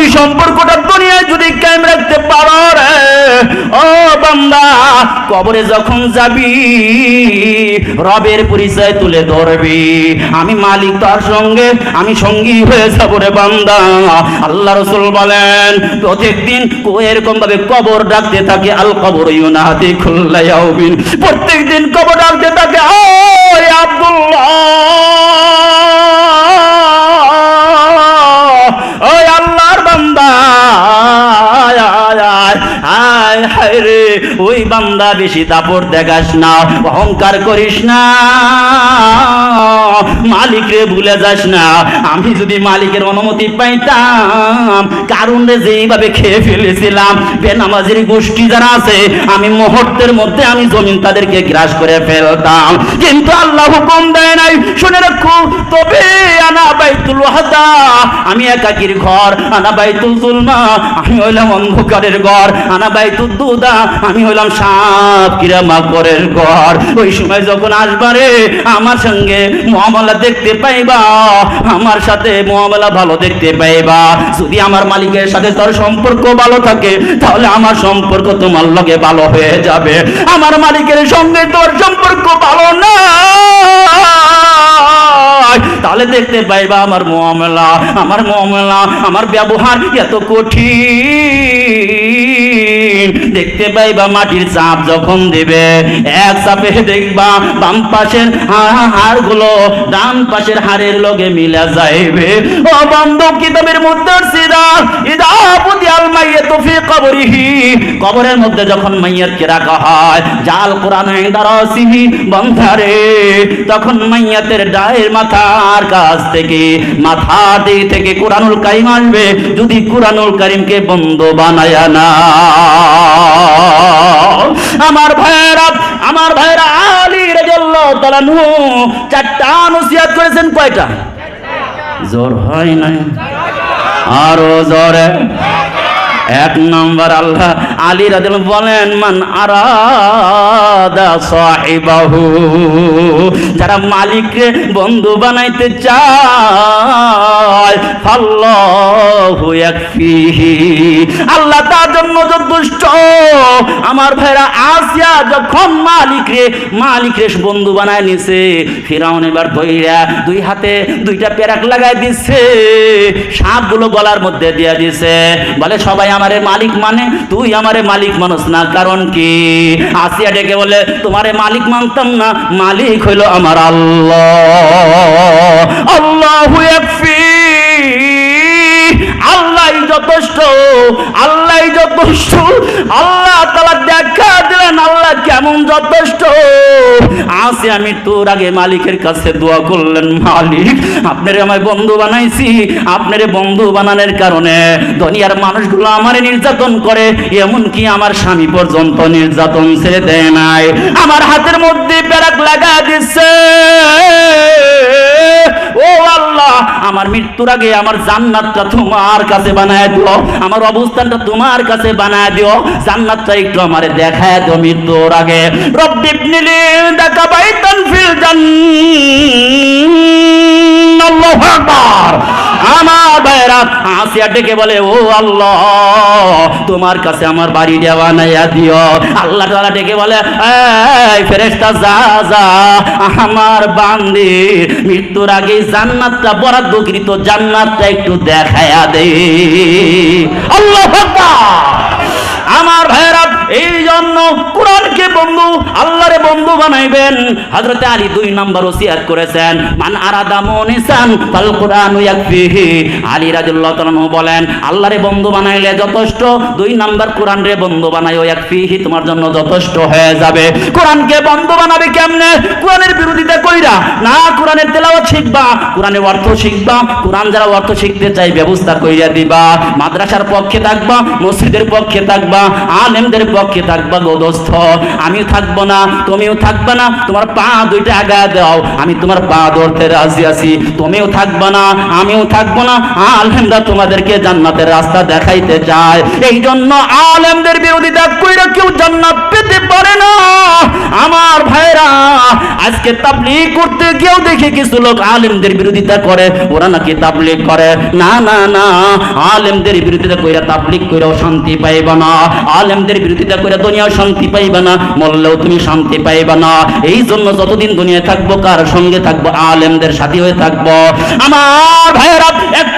ওই সম্পর্কটা দুনিয়ায় যদি কায়েম রাখতে পারো রে। ও বান্দা, কবরে যখন যাবি, রবের পরিচয় তুলে ধরবি। আমি মালিক তার সঙ্গে, আমি সঙ্গী হয়ে যাব রে বান্দা। আল্লাহ রসুল বলেন, প্রত্যেকদিন এরকম ভাবে কবর ডাকতে থাকে, আল কবর ইউনাহাতি খুল্লা ইয়াউমিন। প্রত্যেক দিন কবর ডাকতে থাকে ওই আব্দুল্লাহ! ওই বান্দা বেশি দাপট দেখাস না অহংকার করিস না। মালিক রে ভুলে যাস না। আমি যদি মালিকের অনুমতি পাইতাম, কারণ রে যেইভাবে খেয়ে ফেলেছিলাম, বেনামাজির গোষ্ঠী যারা আছে, আমি মুহূর্তের মধ্যে আমি জমিন তাদেরকে গ্রাস করে ফেলতাম। কিন্তু আল্লাহ হুকুম দেয় নাই। শুনে রাখো, তবে আনা বাইতুল ওয়াহদা, আমি একাকির ঘর, আনা বাইতুল জুলমা, আমি হইলাম অন্ধকারের ঘর, আনা বাইতুল দুদা, আমি হইলাম সাপ কিরা মাকড়ের ঘর। ওই সময় যখন আসবারে আমার সঙ্গে মহামলা দেখতে পাইবা, আমার সাথে মহামলা ভালো দেখতে পাইবা। যদি আমার মালিকের সাথে তোর সম্পর্ক ভালো থাকে, তাহলে আমার সম্পর্ক তোমার লগে ভালো হয়ে যাবে। আমার মালিকের সঙ্গে তোর সম্পর্ক ভালো না। তাহলে দেখতে পাইবা আমার মহামেলা আমার মহামেলা আমার ব্যবহার এত কঠিন। দেখতে পাইবা মাটির চাপ যখন দেবে, এক চাপে দেখবা বাম পাশের হাড়গুলো ডান পাশের হাড়ের লগে মিলা যাইবে। ও বন্ধু কিতাবের মধ্যে সিদা ফি কবরিহি। কবরের মধ্যে যখন মাইয়াতকে রাখা হয় জাল কোরআন বন্ধারে তখন মাইয়াতের ডায়ের মাথার কাছ থেকে মাথা দিক থেকে কোরআনুল কারিম আসবে। যদি কোরআনুল কারিমকে বন্ধ বানায় না। আমার ভাইয়েরা আমার ভাইয়েরা আলী রাদিয়াল্লাহু তাআলা নু চারটা নসিহত করেছেন কয়টা? জোর হয় না আরও জোরে। এক নম্বর আল্লাহ আলী রাদিল বলেন মান আরাদা যারা মালিককে বন্ধু বানাইতে চায় ফাল্লাহু আল্লাহ তার জন্য যথেষ্ট। আমার ভাইরা আসিয়া যখন মালিক রে মালিক রে বন্ধু বানায় নিছে, ফিরাউন এবার ধইরা দুই হাতে দুইটা পেরাক লাগাই দিছে, সাপগুলো গলার মধ্যে দিয়ে দিছে। বলে, সবাই আমারে মালিক মানে? তুই আমারে মালিক মানুষ না, কারণ কি? আসিয়া ডেকে বলে, তোমারে মালিক মানতাম না, মালিক হইল আমার আল্লাহ। আল্লাহ যথেষ্ট। আল্লাহ যথেষ্ট। আল্লাহ তালা দেখা দিলেন, আল্লাহ কেমন যথেষ্ট। আমি তোর আগে মালিকের কাছে দোয়া করলেন, মালিক, আপনারে আমায় বন্ধু বানাইছি। আপনারে বন্ধু বানানোর কারণে দুনিয়ার মানুষগুলো আমার নির্যাতন করে, এমনকি আমার স্বামী পর্যন্ত নির্যাতন ছেড়ে দেয় নাই। আমার হাতের মধ্যে প্যারাক লাগা দিচ্ছে ও আল্লাহ, আমার মৃত্যুর আগে আমার জান্নাতটা তোমার কাছে বানায় দিও, আমার অবস্থানটা তোমার কাছে বানায় দিও, জান্নাতটা একটু আমারে দেখায় দিও মৃত্যুর আগে। রব্বিবনিলি দেখা বাইতান ফিল জান্নাত আল্লাহু আকবার। আমার ভাইরা আসিয়া ডেকে বলে, ও আল্লাহ, তোমার কাছে আমার বাড়ি দেওয়া নাইয়া দিও। আল্লাহ তাআলা ডেকে বলে, এই ফেরেশতা, যা যা, আমার বান্দি, মৃত্যুর আগে জান্নাতটা, বরাদ্দকৃত জান্নাতটা একটু দেখায়া দে। আল্লাহ আমার ভাইরা এই জন্য কোরআনকে বন্ধু, আল্লাহরে বন্ধু বানাইবেন। হযরতে আলী দুই নম্বর ওসিয়াত করেছেন, মান আরাদা মুনিসান ফাল কুরআন ইয়াকফিহি। আলী রাদিয়াল্লাহু তাআলা বলেন, আল্লাহরে বন্ধু বানাইলে যথেষ্ট, দুই নাম্বার কোরআন রে বন্ধু বানাইও, ইয়াকফিহি তোমার জন্য যথেষ্ট হয়ে যাবে। কোরআনকে বন্ধু বানাবে কেমনে? কোরআনের বিরোধিতা কইরা, না, কোরআনের তেলাওয়াত শিখবা, কোরআনের অর্থ শিখবা, কোরআন যারা অর্থ শিখতে চাই ব্যবস্থা কইরা দিবা। মাদ্রাসার পক্ষে থাকবা, মসজিদের পক্ষে থাকবা, আলেমদের পক্ষে থাকবা গো গো দোস্ত। আমিও থাকব না, তুমিও থাকবে না, তোমার পা দুইটা আগা দাও, আমি তোমার পা ধরতে রাজি আছি। তুমিও থাকবে না, আমিও থাকব না আলেমরা তোমাদেরকে জান্নাতের রাস্তা দেখাইতে চায় এই জন্য আলেমদের বিরোধিতা কইরা কেউ জান্নাত পেতে পারে না। আমার ভাইরা আজকে তাবলিগ করতে গিয়েও দেখে কিছু লোক আলেমদের বিরোধিতা করে, ওরা নাকি তাবলিগ করে। না না না, আলেমদের বিরোধিতা কইরা তাবলিগ কইরাও শান্তি পাইবা না। আলেমদের বিরোধিতা কইরা দুনিয়া শান্তি পাইবা না, মরলেও তুমি শান্তি পাইবা না। এই জন্য যতদিন দুনিয়ায় থাকব, কার সঙ্গে থাকব? আলেমদের সাথী হয়ে থাকব। আমার ভাইয়েরা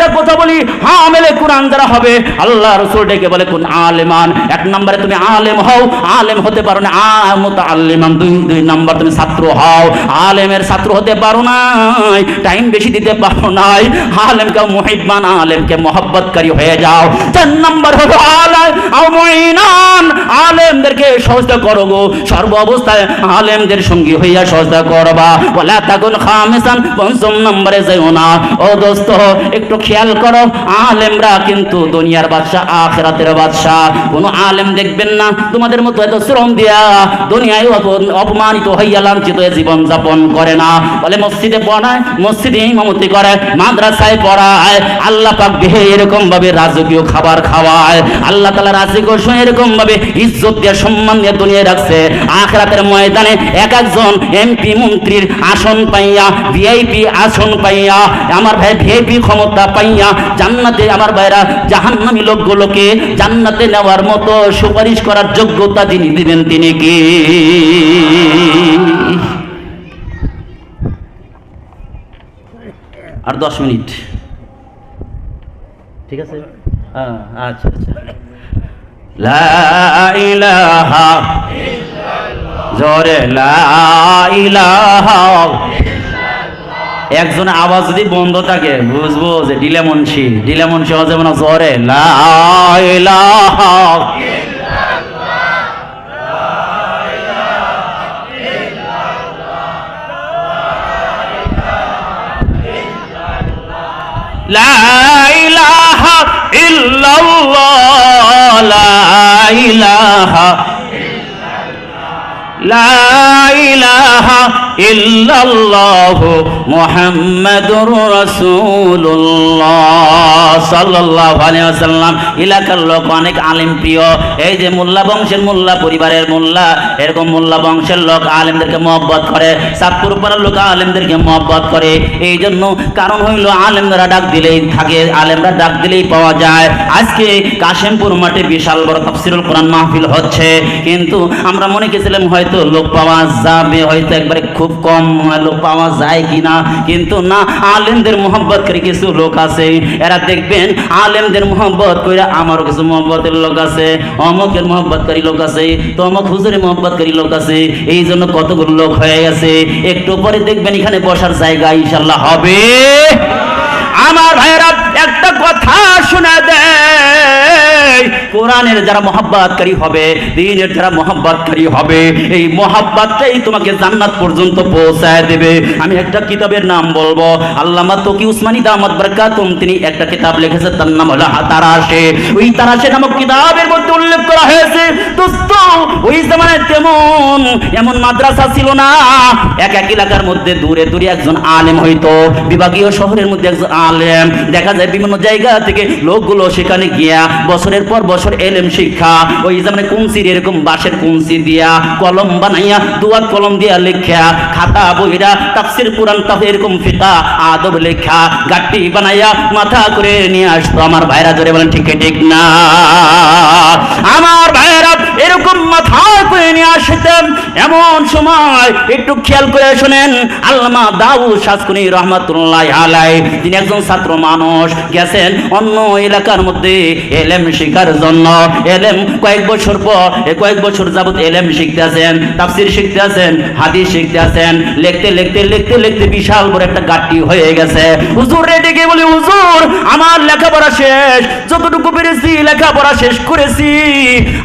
একটা কথা বলি, হামেলে কোরআন যারা হবে। আল্লাহ রসুল ডেকে বলে, কোন আলেমান? এক নম্বরে তুমি আলেম হও, আলেম হতে পারো না। আমত আলেমান দুই দুই নম্বর তুমি ছাত্র হও। আলেমের ছাত্র হতে পারো নাই, টাইম বেশি দিতে পারো নাই। আলেমকে মুহিব্বান, আলেমকে মহব্বতকারী হয়ে যাও। চার নম্বর হলো আলেম আও মুইনান আলেমদেরকে সহজতা করো গো। সর্ব অবস্থায় আলেমদের সঙ্গী হইয়া সহজতা করবা। বলা তাকুন খামিসান, পঞ্চম নম্বরে যাইও না। ও দোস্ত, একটু খেয়াল করো, আলেমরা কিন্তু দুনিয়ার বাদশাহ, আখেরাতের বাদশাহ। কোনো আলেম দেখবেন না, তোমাদের মতো এত শ্রম দিয়া দুনিয়ায় অপ- অপমানিত হইয়া লাঞ্ছিত হয়ে জীবন যাপন করে না। বলে মসজিদে পড়ায়, মসজিদে ইমামতি করে, মাদ্রাসায় পড়ায়, আল্লাহ পাক দেহে এরকম ভাবে রাজকীয় খাবার খাওয়ায়। আল্লাহ তালা রাজিক এরকম ভাবে ইজ্জত দিয়ে সম্মান দিয়ে দুনিয়ায় রাখছে। আখরাতের ময়দানে এক একজন এমপি মন্ত্রীর আসন পাইয়া, ভিআইপি আসন পাইয়া, আমার ভাই ভিআইপি ক্ষমতা পাইয়া জান্নাতে আমার ভাইরা জাহান্নামী লোকগুলোকে জান্নাতে নেওয়ার মতো সুপারিশ করার যোগ্যতা যিনি দিবেন তিনি কি? আর দশ মিনিট। ঠিক আছে? হ্যাঁ আচ্ছা আচ্ছা। লা ইলাহা জোরে লা ইলাহা একজন আওয়াজ যদি বন্ধ থাকে, বুঝব যে ডিলেমনসি ডিলেমনসি হওয়া যাবে না জরে। লাইলাহা ইল্লাল্লাহ। লাইলাহা লা এলাকার লোক অনেক আলেম প্রিয়। এই যে মোল্লা বংশের মোল্লা, পরিবারের মোল্লা, এরকম মোল্লা বংশের লোক মহব্বত করে সাতপুর পাড়ার লোক মহব্বত করে। এই জন্য কারণ হইল আলেমরা ডাক দিলেই থাকে, আলেমরা ডাক দিলেই পাওয়া যায়। আজকে কাশিমপুর মাঠে বিশাল বড় তফসিরুল কোরআন মাহফিল হচ্ছে। কিন্তু আমরা মনে করেছিলাম হয়তো লোক পাওয়া যাবে হয় হয়তো একবারে খুব কম লোক পাওয়া যায় কিনা? কিন্তু না, আলেমদের মোহব্বত করে কিছু লোক আছে। এরা দেখবেন আলেমদের মোহব্বত করে আমারও কিছু মোহব্বতের লোক আছে, অমকের মোহব্বতকারী লোক আছে তমক হুজুরের মোহব্বতকারী লোক আছে। এই জন্য কতগুলো লোক হয়ে গেছে। একটু পরে দেখবেন এখানে বসার জায়গা ইনশাল্লাহ হবে। আমার ভাইয়েরা, একটা কথা শোনা দেয় কোরআনের যারা মহাব্বাতকারী হবে, দিনের যারা মহাব্বাতকারী হবে, এই মহাব্বাতটাই তোমাকে জান্নাত পর্যন্ত পৌঁছায় দেবে। আমি একটা কিতাবের নাম বলব, আল্লামা তকি উসমানী বরকাতুম, তিনি একটা কিতাব লিখেছে তার নাম হলো ওই তারাশে নামক কিতাবের মধ্যে উল্লেখ করা হয়েছে, দোস্ত, ওই তেমন এমন মাদ্রাসা ছিল না। এক এক এলাকার মধ্যে দূরে দূরে একজন আলেম হইতো, বিভাগীয় শহরের মধ্যে একজন আলেম। দেখা যায় বিভিন্ন জায়গা থেকে লোকগুলো সেখানে গিয়া বছরের পর বছর এলেম শিক্ষা। ওই জামানে কুঞ্চির এরকম বাঁশের কুঞ্চি দিয়া কলম বানাইয়া দুয়ার কলম দিয়া লেখা খাতা বইরা, তাফসির, কোরআন তাফ এরকম ফিতা, আদব লেখা গাটি বানাইয়া মাথা করে নিয়ে আসতো। আমার ভাইরা জোরে বলেন, ঠিক ঠিক না আমার ভাইরা এরকম মাথা করে নিয়ে আসতেন। এমন সময় একটু খেয়াল করে শুনেন, আল্লামা দাউদ শাসকুনি রহমাতুল্লাহ আলাই তিনি একজন ছাত্র মানুষ, গেছেন অন্য এলাকার মধ্যে এলেম শিখার জন্য। এলেম কয়েক বছর পর কয়েক বছর যাবত এলেম শিখতে আছেন, তাফসির শিখতে আছেন, হাদিস শিখতে আছেন, লিখতে লিখতে লিখতে লিখতে বিশাল বড় একটা গাটি হয়ে গেছে। হুজুর রে ডেকে বলি, হুজুর, আমার লেখাপড়া শেষ, যতটুকু পেরেছি লেখাপড়া শেষ করেছি,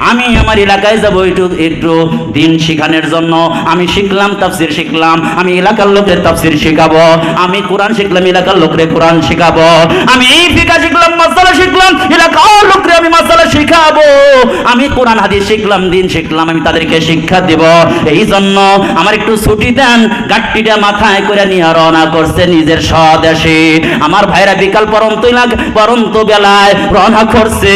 আমি আমার এলাকায় যাব একটু একটু দিন শিখানোর জন্য আমি শিখলাম, তাফসির শিখলাম, আমি এলাকার লোকের তাফসির শিখাবো, আমি কোরআন শিখলাম, এলাকার লোকরে কোরআন শিখাবো, আমি এই ফিকা শিখলাম, মাসালা শিখলাম, এলাকার লোকরে আমি মাসালা শিখাবো। আমি কোরআন, হাদিস শিখলাম, দিন শিখলাম, আমি তাদেরকে শিক্ষা দেব। এই জন্য আমার একটু ছুটি দেন গাট্টিটা মাথায় করে নিয়ে রওনা করছে নিজের স্বদেশে। আমার ভাইরা বিকাল পরন্ত লাগ, পরন্ত বেলায় রওনা করছে।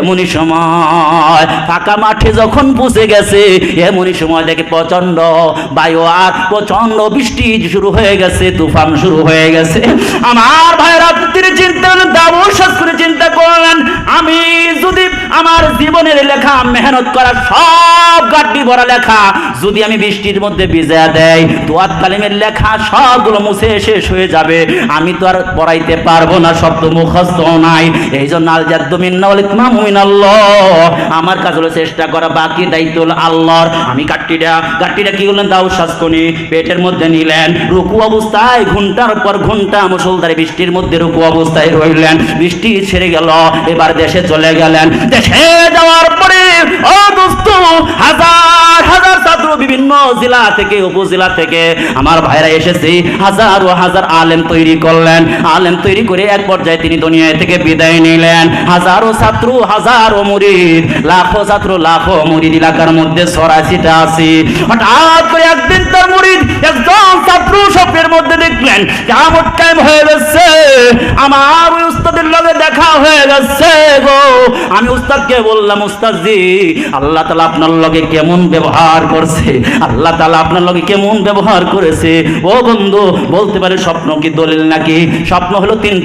এমনই সময় ফাঁকা মাঠে যখন পৌঁছে গেছে এমনই সময় দেখে প্রচণ্ড বায়ু আর প্রচণ্ড বৃষ্টি শুরু হয়ে গেছে, তুফান শুরু হয়ে গেছে। আমার ভাইরা তিনি চিন্তা, দাবুর করে চিন্তা করলেন আমি যদি আমার জীবনের লেখা মেহনত করা সব গাড্ডি ভরা লেখা যদি আমি বৃষ্টির মধ্যে ভিজা দেয় দোয়াত কালিমের লেখা সবগুলো মুছে শেষ হয়ে যাবে। আমি তো আর পড়াইতে পারব না, শব্দ মুখস্থ নাই। এই জন্য আল জাদ্দুমিন্নাল ইতমামুমিনাল্লাহ আমার কাজ হলো চেষ্টা করা, বাকি দায়িত্ব হলো আল্লাহর। আমি গাট্টিটা গাট্টিটা কি করলেন? দাউ শাসকনি পেটের মধ্যে নিলেন। রুকু অবস্থায় ঘণ্টার পর ঘণ্টা মুসলধারে বৃষ্টির মধ্যে রুকু অবস্থায় রইলেন। বৃষ্টি ছেড়ে গেল। এবার দেশে চলে গেলেন। দেশে যাওয়ার পরে, ও দোস্ত, হাজার হাজার ছাত্র বিভিন্ন জেলা থেকে, উপজেলা থেকে আমার ভাইরা এসেছে। হাজার ও হাজার আলেম তৈরি করলেন। আলেম তৈরি করে এক পর্যায়ে তিনি দুনিয়া থেকে বিদায় নিলেন। হাজারো ছাত্র, হাজারো মুরিদ, লাখো ছাত্র, লাখো মুরিদ এলাকার মধ্যে সরাসিটা আছে। হঠাৎ করে একদিন তার মুরিদ, একজন ছাত্র স্বপ্নের মধ্যে দেখলেন কেমন টাইম হয়ে গেছে। আমার ওই উস্তাদের লগে দেখা হয়ে গেছে গো। আমি উস্তাদকে বললাম উস্তাদ জি আল্লাহ তালা আপনার লগে কেমন ব্যবহার করছে? আল্লাহ তালা আপনার লগে কেমন ব্যবহার করেছে? ও বন্ধু, বলতে পারে স্বপ্ন কি দলিল নাকি? স্বপ্ন হলো তিন